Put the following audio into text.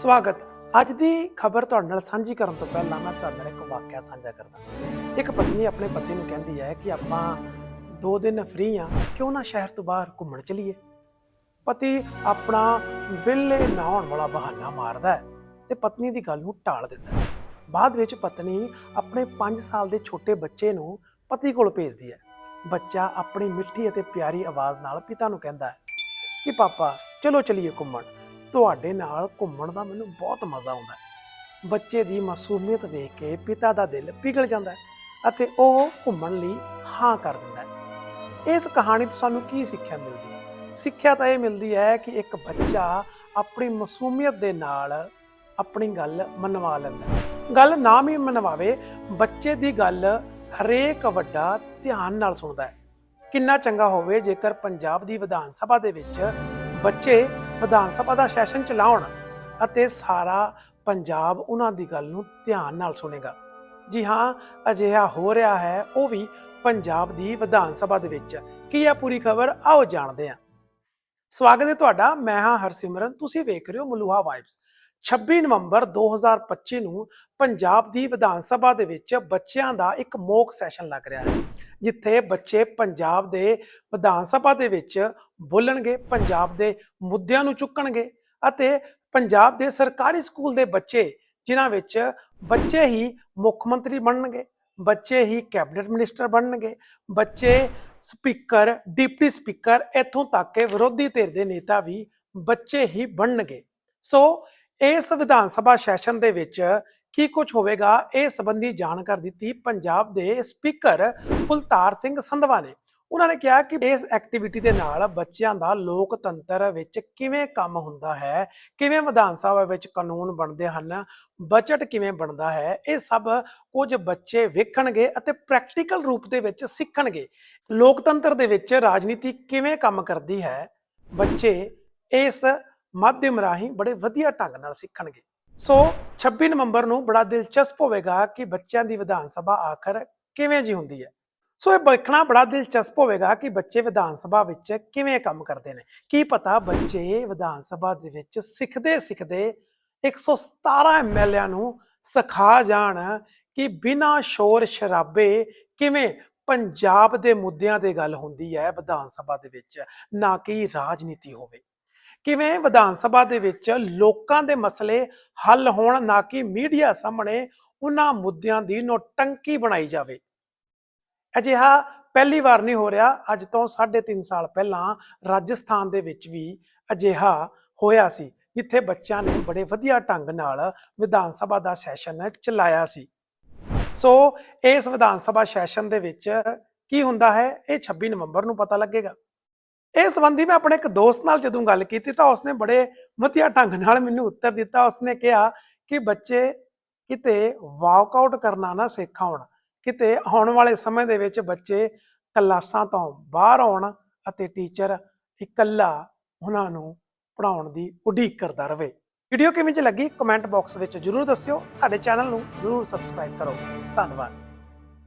ਸਵਾਗਤ। ਅੱਜ ਦੀ ਖਬਰ ਤੁਹਾਡੇ ਨਾਲ ਸਾਂਝੀ ਕਰਨ ਤੋਂ ਪਹਿਲਾਂ ਮੈਂ ਤੁਹਾਡੇ ਨਾਲ ਇੱਕ ਵਾਕਿਆ ਸਾਂਝਾ ਕਰਦਾ। ਇੱਕ ਪਤਨੀ ਆਪਣੇ ਪਤੀ ਨੂੰ ਕਹਿੰਦੀ ਹੈ ਕਿ ਆਪਾਂ ਦੋ ਦਿਨ ਫ੍ਰੀ ਆ ਕਿਉਂ ਨਾ ਸ਼ਹਿਰ ਤੋਂ ਬਾਹਰ ਘੁੰਮਣ ਚਲੀਏ? ਪਤੀ ਆਪਣਾ ਵਿਹਲੇ ਨਹਾਉਣ ਵਾਲਾ ਬਹਾਨਾ ਮਾਰਦਾ ਹੈ ਤੇ ਪਤਨੀ ਦੀ ਗੱਲ ਨੂੰ ਟਾਲ ਦਿੰਦਾ ਹੈ। ਬਾਅਦ ਵਿੱਚ ਪਤਨੀ ਆਪਣੇ 5 ਸਾਲ ਦੇ ਛੋਟੇ ਬੱਚੇ ਨੂੰ ਪਤੀ ਕੋਲ ਭੇਜਦੀ ਹੈ। ਬੱਚਾ ਆਪਣੀ ਮਿੱਠੀ ਅਤੇ ਪਿਆਰੀ ਆਵਾਜ਼ ਨਾਲ ਪਿਤਾ ਨੂੰ ਕਹਿੰਦਾ ਹੈ ਕਿ, ਪਾਪਾ, ਚਲੋ ਚਲੀਏ ਘੁੰਮਣ। ਤੁਹਾਡੇ ਨਾਲ ਘੁੰਮਣ ਦਾ ਮੈਨੂੰ ਬਹੁਤ ਮਜ਼ਾ ਆਉਂਦਾ ਹੈ। ਬੱਚੇ ਦੀ ਮਾਸੂਮੀਅਤ ਵੇਖ ਕੇ ਪਿਤਾ ਦਾ ਦਿਲ ਪਿਘਲ ਜਾਂਦਾ ਹੈ ਅਤੇ ਉਹ ਘੁੰਮਣ ਲਈ ਹਾਂ ਕਰ ਦਿੰਦਾ ਹੈ। ਇਸ ਕਹਾਣੀ ਤੋਂ ਸਾਨੂੰ ਕੀ ਸਿੱਖਿਆ ਮਿਲਦੀ ਹੈ? ਸਿੱਖਿਆ ਤਾਂ ਇਹ ਮਿਲਦੀ ਹੈ ਕਿ ਇੱਕ ਬੱਚਾ ਆਪਣੀ ਮਾਸੂਮੀਅਤ ਦੇ ਨਾਲ ਆਪਣੀ ਗੱਲ ਮਨਵਾ ਲੈਂਦਾ ਗੱਲ ਨਾ ਵੀ ਮਨਵਾਵੇ, ਬੱਚੇ ਦੀ ਗੱਲ ਹਰੇਕ ਵੱਡਾ ਧਿਆਨ ਨਾਲ ਸੁਣਦਾ ਹੈ। ਕਿੰਨਾ ਚੰਗਾ ਹੋਵੇ ਜੇਕਰ ਪੰਜਾਬ ਦੀ ਵਿਧਾਨ ਸਭਾ ਦੇ ਵਿੱਚ ਬੱਚੇ ਵਿਧਾਨ ਸਭਾ ਦਾ ਸੈਸ਼ਨ ਚਲਾਉਣ ਅਤੇ ਸਾਰਾ ਪੰਜਾਬ ਉਹਨਾਂ ਦੀ ਗੱਲ ਨੂੰ ਧਿਆਨ ਨਾਲ ਸੁਣੇਗਾ। ਜੀ ਹਾਂ, ਅਜਿਹਾ ਹੋ ਰਿਹਾ ਹੈ, ਉਹ ਵੀ ਪੰਜਾਬ ਦੀ ਵਿਧਾਨ ਸਭਾ ਦੇ ਵਿੱਚ। ਕੀ ਹੈ ਪੂਰੀ ਖਬਰ? ਆਓ ਜਾਣਦੇ ਹਾਂ। ਸਵਾਗਤ ਹੈ ਤੁਹਾਡਾ, ਮੈਂ ਹਾਂ ਹਰਸਿਮਰਨ, ਤੁਸੀਂ ਵੇਖ ਰਹੇ ਹੋ ਮਲੂਹਾ ਵਾਈਬਸ। 26 ਨਵੰਬਰ 2025 ਨੂੰ ਪੰਜਾਬ ਦੀ ਵਿਧਾਨ ਸਭਾ ਦੇ ਵਿੱਚ ਬੱਚਿਆਂ ਦਾ ਇੱਕ ਮੌਕ ਸੈਸ਼ਨ ਲੱਗ ਰਿਹਾ ਹੈ, ਜਿੱਥੇ ਬੱਚੇ ਪੰਜਾਬ ਦੇ ਵਿਧਾਨ ਸਭਾ ਦੇ ਵਿੱਚ ਬੋਲਣਗੇ, ਪੰਜਾਬ ਦੇ ਮੁੱਦਿਆਂ ਨੂੰ ਚੁੱਕਣਗੇ ਅਤੇ ਪੰਜਾਬ ਦੇ ਸਰਕਾਰੀ ਸਕੂਲ ਦੇ ਬੱਚੇ, ਜਿਨ੍ਹਾਂ ਵਿੱਚ ਬੱਚੇ ਹੀ ਮੁੱਖ ਮੰਤਰੀ ਬਣਨਗੇ, ਬੱਚੇ ਹੀ ਕੈਬਨਿਟ ਮਿਨਿਸਟਰ ਬਣਨਗੇ, ਬੱਚੇ ਸਪੀਕਰ, ਡਿਪਟੀ ਸਪੀਕਰ, ਇੱਥੋਂ ਤੱਕ ਕਿ ਵਿਰੋਧੀ ਧਿਰ ਦੇ ਨੇਤਾ ਵੀ ਬੱਚੇ ਹੀ ਬਣਨਗੇ। ਸੋ ਇਸ ਵਿਧਾਨ ਸਭਾ ਸੈਸ਼ਨ ਦੇ ਵਿੱਚ ਕੀ ਕੁਝ ਹੋਵੇਗਾ, ਇਹ ਸੰਬੰਧੀ ਜਾਣਕਾਰੀ ਦਿੱਤੀ ਪੰਜਾਬ ਦੇ ਸਪੀਕਰ ਕੁਲਤਾਰ ਸਿੰਘ ਸੰਧਵਾ ਨੇ। ਉਹਨਾਂ ਨੇ ਕਿਹਾ ਕਿ ਇਸ ਐਕਟੀਵਿਟੀ ਦੇ ਨਾਲ ਬੱਚਿਆਂ ਦਾ ਲੋਕਤੰਤਰ ਵਿੱਚ ਕਿਵੇਂ ਕੰਮ ਹੁੰਦਾ ਹੈ, ਕਿਵੇਂ ਵਿਧਾਨ ਸਭਾ ਵਿੱਚ ਕਾਨੂੰਨ ਬਣਦੇ ਹਨ, ਬਜਟ ਕਿਵੇਂ ਬਣਦਾ ਹੈ, ਇਹ ਸਭ ਕੁਝ ਬੱਚੇ ਵੇਖਣਗੇ ਅਤੇ ਪ੍ਰੈਕਟੀਕਲ ਰੂਪ ਦੇ ਵਿੱਚ ਸਿੱਖਣਗੇ। ਲੋਕਤੰਤਰ ਦੇ ਵਿੱਚ ਰਾਜਨੀਤੀ ਕਿਵੇਂ ਕੰਮ ਕਰਦੀ ਹੈ, ਬੱਚੇ ਇਸ ਮਾਧਿਅਮ ਰਾਹੀਂ ਬੜੇ ਵਧੀਆ ਢੰਗ ਨਾਲ ਸਿੱਖਣਗੇ। ਸੋ 26 ਨਵੰਬਰ ਨੂੰ ਬੜਾ ਦਿਲਚਸਪ ਹੋਵੇਗਾ ਕਿ ਬੱਚਿਆਂ ਦੀ ਵਿਧਾਨ ਸਭਾ ਆਖਰ ਕਿਵੇਂ ਜੀ ਹੁੰਦੀ ਹੈ। ਸੋ ਇਹ ਵੇਖਣਾ ਬੜਾ ਦਿਲਚਸਪ ਹੋਵੇਗਾ ਕਿ ਬੱਚੇ ਵਿਧਾਨ ਸਭਾ ਵਿੱਚ ਕਿਵੇਂ ਕੰਮ ਕਰਦੇ ਨੇ। ਕੀ ਪਤਾ ਬੱਚੇ ਵਿਧਾਨ ਸਭਾ ਦੇ ਵਿੱਚ ਸਿੱਖਦੇ ਸਿੱਖਦੇ 117 ਐਮਐਲਏ ਨੂੰ ਸਿਖਾ ਜਾਣ ਕਿ ਬਿਨਾਂ ਸ਼ੋਰ ਸ਼ਰਾਬੇ ਕਿਵੇਂ ਪੰਜਾਬ ਦੇ ਮੁੱਦਿਆਂ ਤੇ ਗੱਲ ਹੁੰਦੀ ਹੈ ਵਿਧਾਨ ਸਭਾ ਦੇ ਵਿੱਚ, ਨਾ ਕਿ ਰਾਜਨੀਤੀ ਹੋਵੇ। ਕਿਵੇਂ ਵਿਧਾਨ ਸਭਾ ਦੇ ਵਿੱਚ ਲੋਕਾਂ ਦੇ ਮਸਲੇ ਹੱਲ ਹੋਣ, ਨਾ ਕਿ ਮੀਡੀਆ ਸਾਹਮਣੇ ਉਹਨਾਂ ਮੁੱਦਿਆਂ ਦੀ ਨੋਟੰਕੀ ਬਣਾਈ ਜਾਵੇ? ਅਜਿਹਾ ਪਹਿਲੀ ਵਾਰ ਨਹੀਂ ਹੋ ਰਿਹਾ। ਅੱਜ ਤੋਂ 3.5 ਸਾਲ ਪਹਿਲਾਂ ਰਾਜਸਥਾਨ ਦੇ ਵਿੱਚ ਵੀ ਅਜਿਹਾ ਹੋਇਆ ਸੀ, ਜਿੱਥੇ ਬੱਚਿਆਂ ਨੇ ਬੜੇ ਵਧੀਆ ਢੰਗ ਨਾਲ ਵਿਧਾਨ ਸਭਾ ਦਾ ਸੈਸ਼ਨ ਚਲਾਇਆ ਸੀ। ਸੋ ਇਸ ਵਿਧਾਨ ਸਭਾ ਸੈਸ਼ਨ ਦੇ ਵਿੱਚ ਕੀ ਹੁੰਦਾ ਹੈ? ਇਹ 26 ਨਵੰਬਰ ਨੂੰ ਪਤਾ ਲੱਗੇਗਾ। ਇਸ ਸੰਬੰਧੀ ਮੈਂ ਆਪਣੇ ਇੱਕ ਦੋਸਤ ਨਾਲ ਜਦੋਂ ਗੱਲ ਕੀਤੀ ਤਾਂ ਉਸਨੇ ਬੜੇ ਵਧੀਆ ਢੰਗ ਨਾਲ ਮੈਨੂੰ ਉੱਤਰ ਦਿੱਤਾ। ਉਸਨੇ ਕਿਹਾ ਕਿ ਬੱਚੇ, ਕਿਤੇ ਵਾਕਆਊਟ ਕਰਨਾ ਨਾ ਸਿੱਖ ਆਉਣ, ਕਿਤੇ ਆਉਣ ਵਾਲੇ ਸਮੇਂ ਦੇ ਵਿੱਚ ਬੱਚੇ ਕਲਾਸਾਂ ਤੋਂ ਬਾਹਰ ਆਉਣ ਅਤੇ ਟੀਚਰ ਇਕੱਲਾ ਉਹਨਾਂ ਨੂੰ ਪੜਾਉਣ ਦੀ ਉਡੀਕ ਕਰਦਾ ਰਵੇ ਵੀਡੀਓ ਕਿਵੇਂ ਚ ਲੱਗੀ? ਕਮੈਂਟ ਬਾਕਸ ਵਿੱਚ ਜਰੂਰ ਦੱਸਿਓ। ਸਾਡੇ ਚੈਨਲ ਨੂੰ ਜਰੂਰ ਸਬਸਕ੍ਰਾਈਬ ਕਰੋ। ਧੰਨਵਾਦ।